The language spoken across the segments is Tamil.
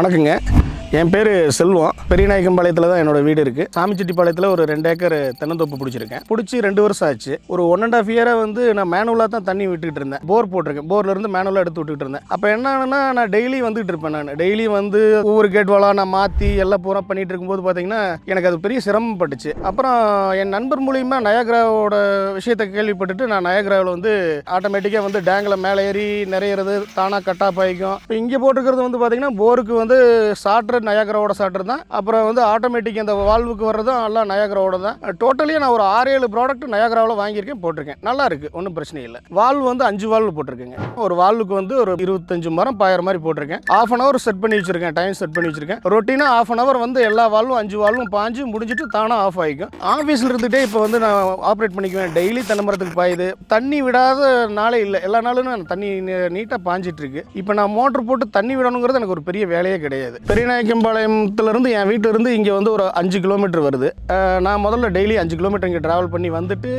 வணக்கங்க. என் பேர் செல்வம். பெரியநாயக்கம்பாளையத்தில் தான் என்னோட வீடு இருக்குது சாமிச்செட்டிப்பாளையத்தில் ஒரு ரெண்டு ஏக்கர் தென்னந்தோப்பு பிடிச்சிருக்கேன். பிடிச்சி ரெண்டு வருஷம் ஆச்சு. ஒரு ஒன் அண்ட் ஆஃப் இயராக வந்து நான் மேனுவலாக தான் தண்ணி விட்டுக்கிட்டு இருந்தேன். போர் போட்டிருக்கேன். போர்லேருந்து மேனுவலாக எடுத்து விட்டுக்கிட்டு இருந்தேன். அப்போ என்னன்னா நான் டெய்லி வந்துட்டு இருப்பேன் நான். டெய்லி வந்து ஒவ்வொரு கேட் வாழா நான் மாற்றி எல்லாம் பூரா பண்ணிட்டு இருக்கும்போது பார்த்தீங்கன்னா எனக்கு அது பெரிய சிரமப்பட்டுச்சு அப்புறம் என் நண்பர் மூலியமாக நயாகராவோட விஷயத்தை கேள்விப்பட்டுட்டு நான் நயாகராவில் வந்து ஆட்டோமேட்டிக்காக வந்து டேங்கில் மேலே ஏறி நிறையிறது தானாக கட்டாப்பாய்க்கும் இப்போ இங்கே போட்டிருக்கிறது வந்து பார்த்தீங்கன்னா போருக்கு வந்து சாட்ரு நயாகராவோட சாட்டர் தான். அப்புறம் வந்து ஆட்டோமேட்டிக் அந்த வால்வுக்கு வர்றதும் எல்லாம் நயாகராவோட தான். டோட்டலி நான் ஒரு ஆறு ஏழு ப்ராடக்ட் நயாகராவில் வாங்கியிருக்கேன் போட்டிருக்கேன். நல்லா இருக்கு ஒன்றும் பிரச்சனை இல்லை. வால்வ் வந்து அஞ்சு வால்வ் போட்டிருக்கேங்க. ஒரு வால்வுக்கு வந்து ஒரு இருபத்தஞ்சு மரம் பாயிரம் மாதிரி போட்டிருக்கேன். ஆஃப் அன் ஹவர் செட் பண்ணி வச்சிருக்கேன் டைம் செட் பண்ணி வச்சிருக்கேன். ரொட்டீனாக ஆஃப் அன் ஹவர் வந்து எல்லா வால்வும் அஞ்சு வால்வும் பாஞ்சு முடிஞ்சிட்டு தானாக ஆஃப் ஆகிக்கும் ஆஃபீஸில் இருந்துகிட்டே இப்போ வந்து நான் ஆப்ரேட் பண்ணிக்குவேன். டெய்லி தென்னை மரத்துக்கு பாயுது. தண்ணி விடாத நாளே இல்லை. எல்லா நாளும் தண்ணி நீட்டாக பாஞ்சிட்டு இருக்கு. இப்போ நான் மோட்டர் போட்டு தண்ணி விடணுங்கிறது எனக்கு ஒரு பெரிய வேலையே கிடையாது. பெரியநாயக்கம்பாளையத்துலேருந்து என் வீட்டிலேருந்து இங்கே வந்து ஒரு அஞ்சு கிலோமீட்டர் வருது. நான் முதல்ல டெய்லி அஞ்சு கிலோமீட்டர் இங்கே ட்ராவல் பண்ணி வந்துட்டு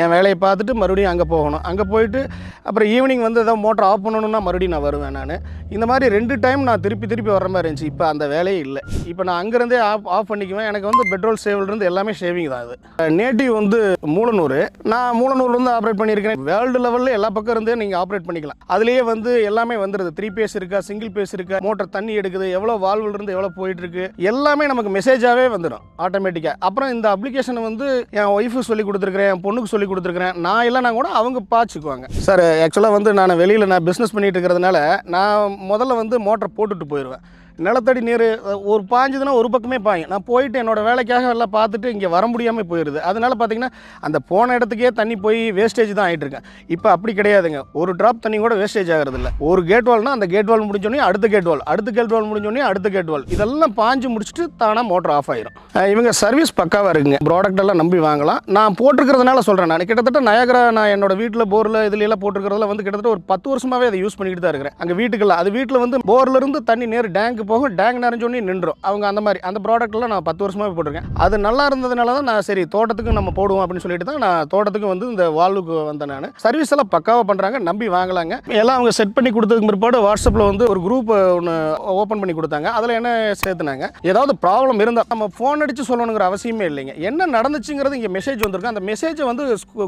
என் வேலையை பார்த்துட்டு மறுபடியும் அங்கே போகணும். அங்கே போயிட்டு அப்புறம் ஈவினிங் வந்து ஏதாவது மோட்டர் ஆஃப் பண்ணணும்னா மறுபடியும் நான் வருவேன் நான். இந்த மாதிரி ரெண்டு டைம் நான் திருப்பி திருப்பி வர மாதிரி இருந்துச்சு. இப்போ அந்த வேலையே இல்லை. இப்போ நான் அங்கேருந்தே ஆஃப் ஆஃப் பண்ணிக்குவேன். எனக்கு வந்து பெட்ரோல் சேவிலிருந்து எல்லாமே ஷேவிங் தான் அது நேட்டிவ் வந்து மூலனூர். நான் மூலனூர்லேருந்து ஆப்ரேட் பண்ணியிருக்கேன் வேர்ல்டு லெவலில் எல்லா பக்கம் இருந்தே நீங்கள் ஆப்ரேட் பண்ணிக்கலாம். அதுலேயே வந்து எல்லாமே வந்துடுது. த்ரீ பேஸ் இருக்கா சிங்கிள் பேஸ் இருக்கா மோட்டர் தண்ணி எடுக்குது எவ்வளோ வால்வில் இருந்து எவ்வளோ போயிட்டுருக்கு? எல்லாமே நமக்கு மெசேஜாகவே வந்துடும் ஆட்டோமேட்டிக்காக அப்புறம் இந்த அப்ளிகேஷனை வந்து என் ஒய்ஃபு சொல்லி கொடுத்துருக்குறேன் என் பொண்ணுக்கு சொல்லி கொடுத்துருக்கிறேன் நான் இல்லைனா கூட அவங்க பாய்ச்சிக்குவாங்க சார் ஆக்சுவலாக வந்து நான் வெளியில் நான் பிஸ்னஸ் பண்ணிகிட்டு இருக்கிறதுனால நான் முதல்ல வந்து மோட்டர் போட்டுட்டு போயிடுவேன் நிலத்தடி நீர் ஒரு பாஞ்சதுன்னா ஒரு பக்கமே பாயும். நான் போயிட்டு என்னோட வேலைக்காக எல்லாம் பார்த்துட்டு இங்கே வர முடியாமல் போயிடுது அதனால் பார்த்தீங்கன்னா அந்த போன இடத்துக்கே தண்ணி போய் வேஸ்டேஜ் தான் ஆகிட்டுருக்கேன் இப்போ அப்படி கிடையாதுங்க. ஒரு ட்ராப் தண்ணி கூட வேஸ்டேஜ் ஆகிறது இல்லை. ஒரு கேட் வால்னால் அந்த கேட் வால் முடிஞ்சோடனே அடுத்த கேட் வால் அடுத்த கேட் வால் முடிஞ்சோடனே அடுத்த கேட் வால் இதெல்லாம் பாஞ்சு முடிச்சுட்டு தானாக மோட்டர் ஆஃப் ஆயிரும். இவங்க சர்வீஸ் பக்காவாக இருக்குங்க. ப்ராடக்ட் எல்லாம் நம்பி வாங்கலாம். நான் போட்டிருக்கிறதுனால சொல்கிறேன் நான். கிட்டத்தட்ட நயகரா நான் என்னோட வீட்டில் போரில் இதுல போட்டிருக்கிறதுல வந்து கிட்டத்தட்ட ஒரு பத்து வருஷமாகவே அதை யூஸ் பண்ணிக்கிட்டு தான் இருக்கிறேன். அங்கே வீட்டுக்கெல்லாம். அது வீட்டில் வந்து போர்லேருந்து தண்ணி நேர் டேங்க் போகும் டேங் நிறைஞ்சோடனே நின்றோம். அவங்க அந்த மாதிரி அந்த ப்ராடக்ட்லாம் நான் பத்து வருஷமாக போட்டிருக்கேன். அது நல்லா இருந்ததுனால தான் நான் சரி தோட்டத்துக்கு நம்ம போடுவோம் அப்படின்னு சொல்லிட்டு தான் நான் தோட்டத்துக்கு வந்து இந்த வால்வுக்கு வந்தேன் நான். சர்வீஸ் எல்லாம் பக்காவாக பண்ணுறாங்க நம்பி வாங்கலாங்க. எல்லாம் அவங்க செட் பண்ணி கொடுத்ததுக்கு பிற்பாடு வாட்ஸ்அப்பில் வந்து ஒரு குரூப் ஒன்று ஓப்பன் பண்ணி கொடுத்தாங்க. அதில் என்ன சேர்த்துனாங்க? ஏதாவது ப்ராப்ளம் இருந்தால் நம்ம ஃபோன் அடித்து சொல்லணுங்கிற அவசியமே இல்லைங்க. என்ன நடந்துச்சுங்கிறது இங்கே மெசேஜ் வந்திருக்கு. அந்த மெசேஜை வந்து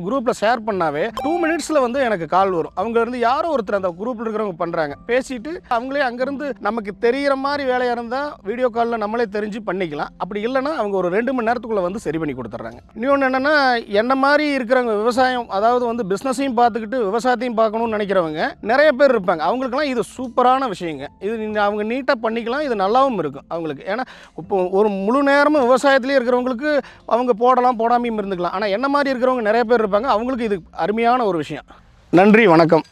குரூப்பில் ஷேர் பண்ணாவே டூ மினிட்ஸில் வந்து எனக்கு கால் வரும். அவங்க இருந்து யாரோ ஒருத்தர் அந்த குரூப்பில் இருக்கிறவங்க பண்ணுறாங்க பேசிட்டு அவங்களே அங்கேருந்து நமக்கு தெரிகிற மாதிரி வேலையாக இருந்தால் வீடியோ காலில் நம்மளே தெரிஞ்சு பண்ணிக்கலாம். அப்படி இல்லைன்னா அவங்க ஒரு ரெண்டு மணி நேரத்துக்குள்ளே வந்து சரி பண்ணி கொடுத்துட்றாங்க. இன்னொன்று என்னென்னா என்ன மாதிரி இருக்கிறவங்க விவசாயம் அதாவது வந்து பிஸ்னஸையும் பார்த்துக்கிட்டு விவசாயத்தையும் பார்க்கணும்னு நினைக்கிறவங்க நிறைய பேர் இருப்பாங்க. அவங்களுக்குலாம் இது சூப்பரான விஷயங்க. இது அவங்க நீட்டாக பண்ணிக்கலாம் இது நல்லாவும் இருக்கும் அவங்களுக்கு. ஏன்னா இப்போ ஒரு முழு நேரமும் விவசாயத்துலேயே இருக்கிறவங்களுக்கு அவங்க போடலாம் போடாமையும் இருந்துக்கலாம். ஆனால் என்ன மாதிரி இருக்கிறவங்க நிறைய பேர் இருப்பாங்க அவங்களுக்கு இது அருமையான ஒரு விஷயம். நன்றி வணக்கம்.